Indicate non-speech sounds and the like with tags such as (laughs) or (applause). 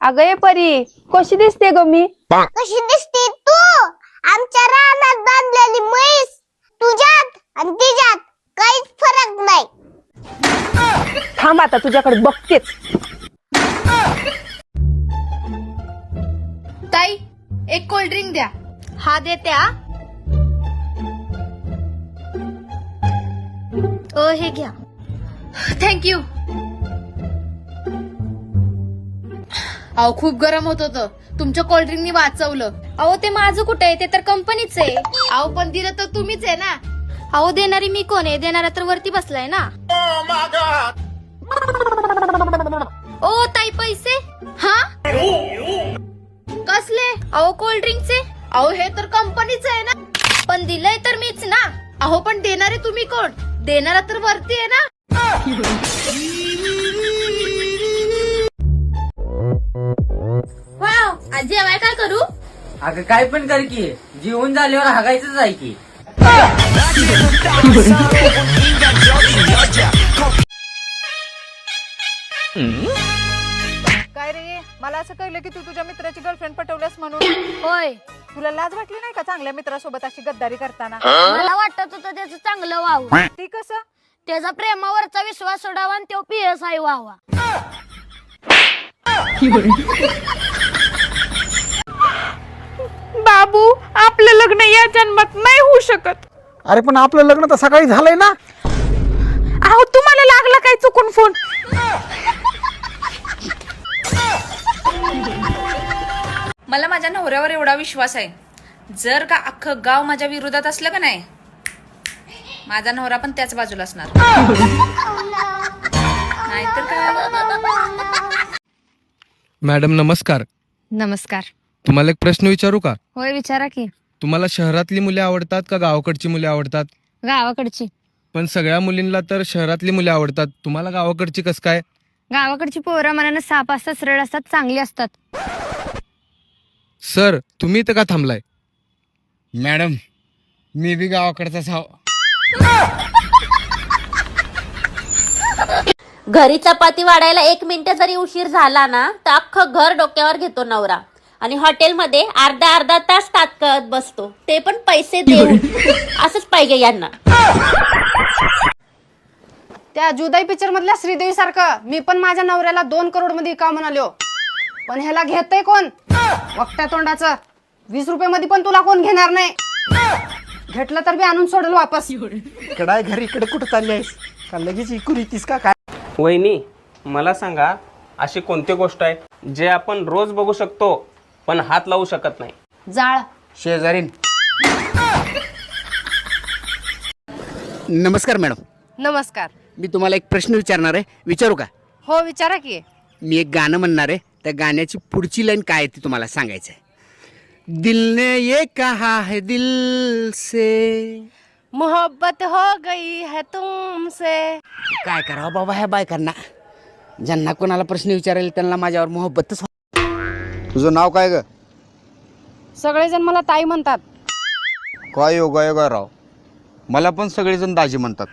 अगं ये परी कशी दिसते ग मी? कशी दिसते तू? आमच्या रानात बांधलेली म्हैस तुझ्यात आणि तिच्यात काहीच फरक नाही. थांब आता तुझ्याकडे बघतेच. ताई एक कोल्ड ड्रिंक द्या. हा देते हा. ओ हे घ्या. थँक्यू अहो खूप गरम होत होतं. तुमच्या कोल्ड ड्रिंकनी वाचवलं. अहो ते माझं कुठे आहे? ते तर कंपनीच आहे. अहो पण दिलं तर तुम्हीच आहे ना. अहो देणारी मी कोण आहे? देणारा तर वरती बसलाय ना. ओ ताई पैसे? हा? कसले? अहो कोल्ड ड्रिंकचे अहो हे तर कंपनीच आहे ना. पण दिलंय तर मीच ना. अहो पण देणारे तुम्ही कोण? देणारा तर वरती आहे ना. आज जेवाय काय करू? अगं काय पण कर की. जेवून झाल्यावर हागायचंच आहे की. काय रे? मला असं कळलं की तू तुझ्या मित्राची गर्लफ्रेंड पटवल्यास म्हणून. होय. तुला लाज वाटली नाही का चांगल्या मित्रासोबत अशी गद्दारी करताना? मला वाटत होतं त्याचं चांगलं व्हावं ती कसं? त्याचा प्रेमावरचा विश्वास सोडावा आणि तो पी एस आय व्हावा. आपलं लग्न या जन्मात नाही होऊ शकत. अरे पण आपलं लग्न तर सकाळी झालंय ना. अहो तुम्हाला लागला काय चुकून फोन? मला माझ्या नवऱ्यावर एवढा विश्वास आहे. जर का अख्खं गाव माझ्या विरोधात असलं का नाही? माझा नवरा पण त्याच बाजूला असणार. नाहीतर काय? मॅडम नमस्कार. नमस्कार. तुम्हाला एक प्रश्न विचारू का? होय विचारा की. तुम्हाला शहरातली मुले आवडतात का गावाकडची मुले आवडतात? गावाकडची. पण सगळ्या मुलींना तर शहरातली मुले आवडतात. तुम्हाला गावाकडची कस काय? गावाकडची पोरं मनानं साप असतात सरळ असतात चांगली असतात. सर तुम्ही इथं का थांबलाय? मॅडम मी बी गावाकडचाच हाव घरी चपाती वाढायला एक मिनिट जरी उशीर झाला ना तर अख्खं घर डोक्यावर घेतो नवरा. आणि हॉटेलमध्ये अर्धा अर्धा तास तात्कळत बसतो. ते पण पैसे देऊन. (laughs) असंच पाहिजे यांना. त्या जुदाई पिक्चर मधल्या श्रीदेवी सारखं मी पण माझ्या नवऱ्याला दोन करोडमध्ये का म्हणालो. पण ह्याला घेतय कोण? वक्त्या तोंडाचं. वीस रुपये मध्ये पण तुला कोण घेणार नाही? घेतलं तर बी आणून सोडल वापस. इकडे घरी इकडे कुठं चालली आहेस? का लगेच इकून येतीस का काय? वहिनी मला सांगा अशी कोणती गोष्ट आहे जे आपण रोज बघू शकतो पण हात लावू शकत नाही. जाळ. शेजारीन. नमस्कार मॅडम. नमस्कार. मी तुम्हाला एक प्रश्न विचारणार आहे. विचारू का? हो विचारा की. मी एक गाणं म्हणणार आहे. त्या गाण्याची पुढची लाईन काय आहे ती तुम्हाला सांगायचं आहे दिल ने ये कहा है दिल से? मोहब्बत हो गई है तुमसे. काय करावं बाबा ह्या बायकांना? ज्यांना कोणाला प्रश्न विचारेल त्यांना माझ्यावर मोहब्बतच तुझं नाव काय ग? सगळेजण मला ताई म्हणतात. काय हो, योगा योगा राव? मला पण सगळेजण दाजी म्हणतात.